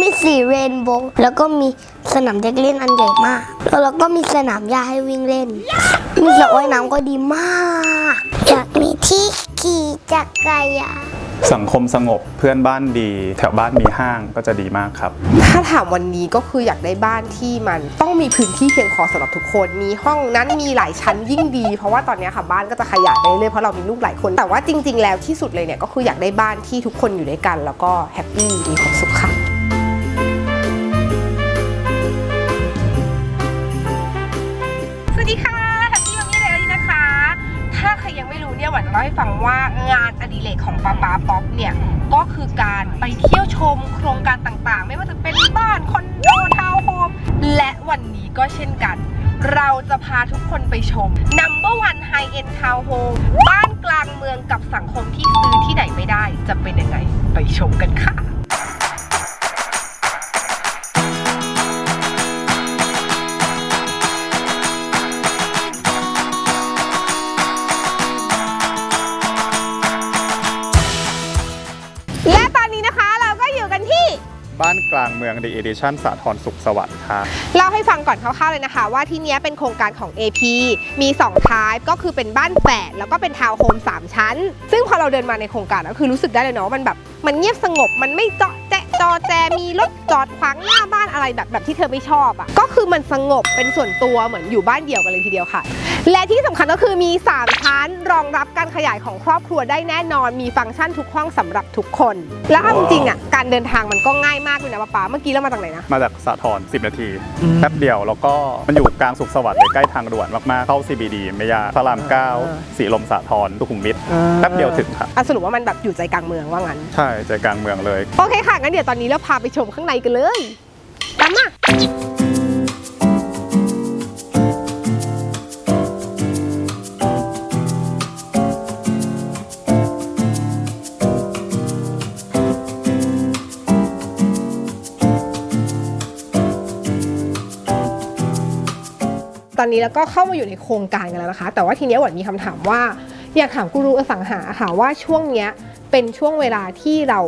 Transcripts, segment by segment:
มีสีเรนโบว์แล้วก็มีสนามเด็กเล่นอันใหญ่มาก แล้วเราก็มีสนามหญ้าให้วิ่งเล่น มีสระว่ายน้ำก็ดีมากอยากมีที่ขี่จักรยานสังคมสงบเพื่อนบ้านดี แถวบ้านมีห้างก็จะดีมากครับ ถ้าถามวันนี้ก็คืออยากได้บ้านที่มันต้องมีพื้นที่เพียงพอสำหรับทุกคน มีห้องนั้นมีหลายชั้นยิ่งดี เพราะว่าตอนเนี้ยค่ะบ้านก็จะขยายไปเรื่อยๆเพราะเรามีลูกหลายคน แต่ว่าจริง ๆ แล้วที่สุดเลยเนี่ยก็คืออยากได้บ้านที่ทุกคนอยู่ด้วยกัน แล้วก็แฮปปี้มีความสุขค่ะ ล่าให้ฟังว่างานอดิเรกของป๊าป๊าป๊อปเนี่ยก็คือการไปเที่ยวชมโครงการต่างๆ ไม่ว่าจะเป็นบ้านคอนโดทาวน์โฮมและวันนี้ก็เช่นกัน เราจะพาทุกคนไปชม Number One High End Town Home บ้านกลางเมืองกับสังคมที่ซื้อที่ไหนไม่ได้ จะเป็นยังไงไปชมกันค่ะ และตอนนี้นะคะเราก็อยู่กันที่ บ้านกลางเมืองดีเอดิชั่นสาทรสุขสวัสดิ์ครับเล่าให้ฟังก่อนคร่าวๆเลยนะคะ ว่าที่เนี้ยเป็นโครงการของ AP มี 2ทายก็คือเป็นบ้านแฝดแล้วก็เป็นทาวน์โฮม3 ชั้น ซึ่งพอเราเดินมาในโครงการก็คือรู้สึกได้เลยเนาะว่ามันแบบ มันเงียบสงบมันไม่เจาะแจ๊ะจอแจมีรถจอดขวางหน้าบ้านอะไรแบบแบบที่เธอไม่ชอบอะ่ะก็คือมันสงบเป็นส่วนตัวเหมือนอยู่บ้านเดี่ยวกันเลยทีเดียวค่ะ และที่สำคัญก็คือมี 3 ชั้นรองรับการขยายของครอบครัวได้แน่นอน มีฟังก์ชันทุกห้องสำหรับทุกคน แล้วเอาจริงๆอะการเดินทางมันก็ง่ายมากเลยนะป๊าป๊าเมื่อกี้เรามาจากไหนนะ มาจากสาทร10 นาทีแป๊บเดียวแล้วก็มันอยู่กลางสุขสวัสดิ์เลยใกล้ทางด่วนมากๆเข้า CBD ไม่ยากพระราม9สีลมสาทรสุขุมวิทแป๊บเดียวถึงครับอะสรุปว่ามันแบบอยู่ใจกลางเมืองว่างั้น ใช่ใจกลางเมืองเลย โอเคค่ะงั้นเดี๋ยวตอนนี้เราพาไปชมข้างในกันเลยตามมา ตอนนี้แล้วก็เข้ามาอยู่ในโครงการกันแล้วนะคะ แต่ว่าทีนี้หวันมีคำถามว่า อยากถามกูรูอสังหาค่ะว่าช่วงเนี้ยเป็นช่วงเวลาที่เรา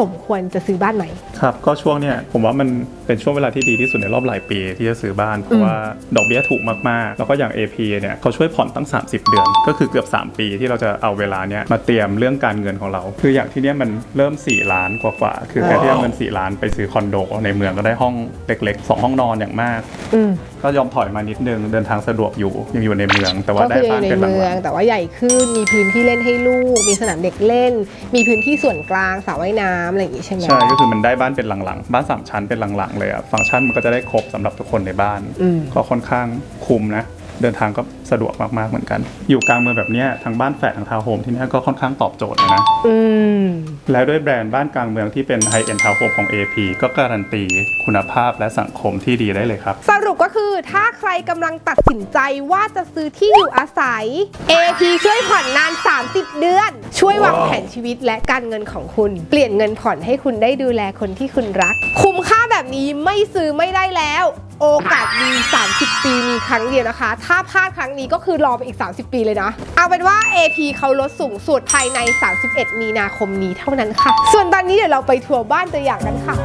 สมควรจะซื้อบ้านไหมครับก็ช่วงเนี้ยผมว่ามันเป็นช่วงเวลาที่ดีที่สุดในรอบหลายปีที่จะซื้อบ้าน เพราะว่าดอกเบี้ยถูกมากๆ แล้วก็อย่าง AP เนี่ยเขาช่วยผ่อนตั้ง 30 เดือน ก็คือเกือบ 3 ปีที่เราจะเอาเวลาเนี้ยมาเตรียมเรื่องการเงินของเรา คืออย่างที่เนี้ยมันเริ่ม 4 ล้านกว่าๆคือแค่ที่เอาเงิน4ล้านไปซื้อคอนโดในเมืองก็ได้ห้องเล็กๆ 2 ห้องนอนอย่างมากอืมก็ยอมถอยมานิดนึงเดินทางสะดวกอยู่ยังอยู่ในเมือง แต่ว่าก็ได้คือบ้านในเป็นหลัเมืองงแต่ว่าใหญ่ขึ้นมีพื้นที่เล่นให้ลูก มีสนามเด็กเล่น มีพื้นที่ส่วนกลางสระว่ายน้ำอะไรอย่างงี้ใช่ไหมๆใช่ก็คือมันได้บ้านเป็นหลังๆ บ้านสามชั้นเป็นหลังๆเลยอะฟังก์ชันมันก็จะได้ครบสำหรับทุกคนในบ้านอืมก็ค่อนข้างคุ้มนะ เดินทางก็สะดวกมากๆเหมือนกัน อยู่กลางเมืองแบบเนี้ยทั้งบ้านแฝดทั้งทาวน์โฮมที่เนี้ยก็ค่อนข้างตอบโจทย์เลยนะ อืม แล้วด้วยแบรนด์บ้านกลางเมืองที่เป็นไฮเอ็นทาวน์โฮมของ AP ก็การันตีคุณภาพและสังคมที่ดีได้เลยครับ สรุปก็คือถ้าใครกำลังตัดสินใจว่าจะซื้อที่อยู่อาศัย AP ช่วยผ่อนนาน 30 เดือน ช่วยวางแผนชีวิตและการเงินของคุณ เปลี่ยนเงินผ่อนให้คุณได้ดูแลคนที่คุณรัก คุ้มค่าแบบนี้ไม่ซื้อไม่ได้แล้ว โอกาสดี 30 ปีมีครั้งเดียวนะคะ ถ้าพลาดครั้งนี้ก็คือรอไปอีก 30 ปีเลยนะ เอาเป็นว่า AP เขาลดสูงสุดภายใน 31 มีนาคมนี้เท่านั้นค่ะ ส่วนตอนนี้เดี๋ยวเราไปทัวร์บ้านตัวอย่างกันค่ะ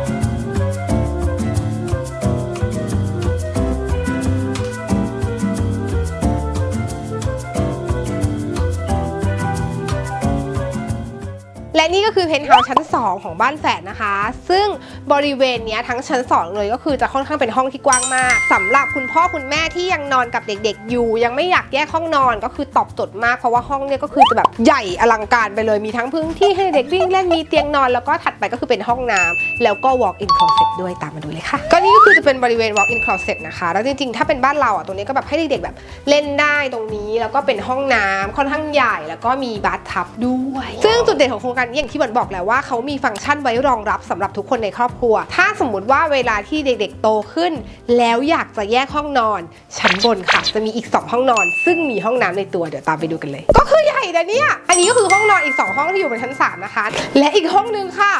ก็คือเพนท์เฮาส์ชั้น 2 ของบ้านแฝดนะคะ ซึ่งบริเวณนี้ทั้งชั้น 2 เลยก็คือจะค่อนข้างเป็นห้องที่กว้างมากสำหรับคุณพ่อคุณแม่ที่ยังนอนกับเด็กๆอยู่ ยังไม่อยากแยกห้องนอนก็คือตอบโจทย์มากเพราะว่าห้องเนี่ยก็คือจะแบบใหญ่อลังการไปเลยมีทั้งพื้นที่ให้เด็กวิ่งเล่นมีเตียงนอนแล้วก็ถัดไปก็คือเป็นห้องน้ำแล้วก็ walk in closet ด้วยตามมาดูเลยค่ะก็นี่ก็คือจะเป็นบริเวณ walk in closet นะคะแล้วจริงๆ ถ้าเป็นบ้านเราอะตรงนี้ก็แบบให้เด็กๆแบบเล่นได้ตรงนี้แล้วก็เป็นห้องน้ำค่อนข้างใหญ่แล้วก็มีบาร์ทับด้วย ซึ่งจุดเด่นของโครงการนี้อย่างที่บอนบอกแล้วว่าเขามีฟังก์ชันไว้รองรับสำหรับทุกคนในครอบครัว ถ้าสมมุติว่าเวลาที่เด็กๆ โตขึ้น แล้วอยากจะแยกห้องนอน ชั้นบนค่ะ จะมีอีก 2 ห้องนอน ซึ่งมีห้องน้ำในตัวเดี๋ยวตามไปดูกันเลย ก็คือใหญ่นะเนี่ย อันนี้ก็คือห้องนอนอีก 2 ห้องที่อยู่บนชั้น 3 นะคะ และอีกห้องนึงค่ะ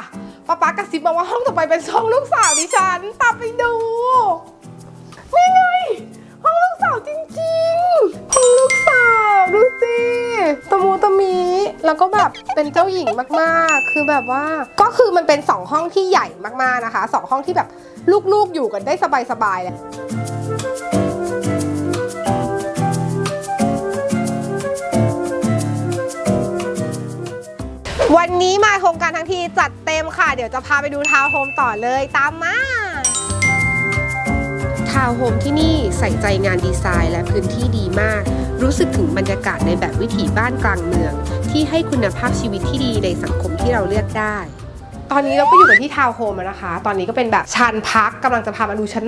ป๊าป๊ากระซิบมาว่าห้องต่อไปเป็นห้องลูกสาวดิฉันตามไปดูนี่ไงห้องลูกสาวจริง แล้วก็แบบเป็นเจ้าหญิงมากๆ คือแบบว่าก็คือมันเป็นสองห้องที่ใหญ่มากๆนะคะสองห้องที่แบบลูกๆอยู่กันได้สบายๆเลยวันนี้มาโครงการทั้งทีจัดเต็มค่ะ เดี๋ยวจะพาไปดูทาวน์โฮมต่อเลยตามมาทาวน์โฮมที่นี่ใส่ใจงานดีไซน์และพื้นที่ดีมาก รู้สึกถึงบรรยากาศในแบบวิถีบ้านกลางเมือง ที่ให้คุณภาพชีวิตที่ดีในสังคมที่เราเลือกได้ตอนนี้เราก็อยู่กันที่ทาวน์โฮมนะคะ ตอนนี้ก็เป็นแบบชั้นพักกำลังจะพามาดูชั้น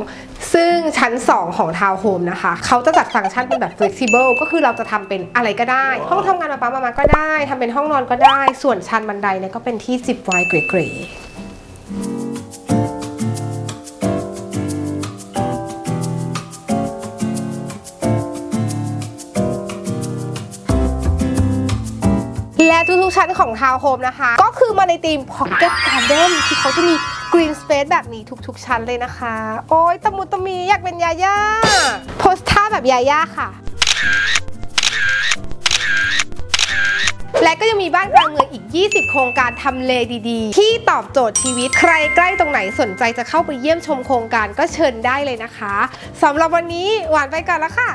2 ซึ่งชั้น 2 ของทาวน์โฮมนะคะ เขาจะจัดฟังก์ชันเป็นแบบ flexible ก็คือเราจะทำเป็นอะไรก็ได้ ห้องทำงานมาป้ามามาก็ได้ทำเป็นห้องนอนก็ได้ ส่วนชั้นบันไดเนี่ยก็เป็นที่จิบไวน์เกรๆ และทุกๆชั้นของทาวน์โฮมนะคะ ก็คือมาในธีม Pocket Garden ที่เขาจะมี Green Space แบบนี้ทุกๆชั้นเลยนะคะ โอ้ยตะมุตะมีอยากเป็นยาย่าโพสท่าแบบยาย่าค่ะและก็ยังมีบ้านกลางเมืองอีก 20 โครงการทำเลดีๆ ที่ตอบโจทย์ชีวิต ใครใกล้ตรงไหนสนใจจะเข้าไปเยี่ยมชมโครงการก็เชิญได้เลยนะคะสำหรับวันนี้หวานไปก่อนแล้วค่ะ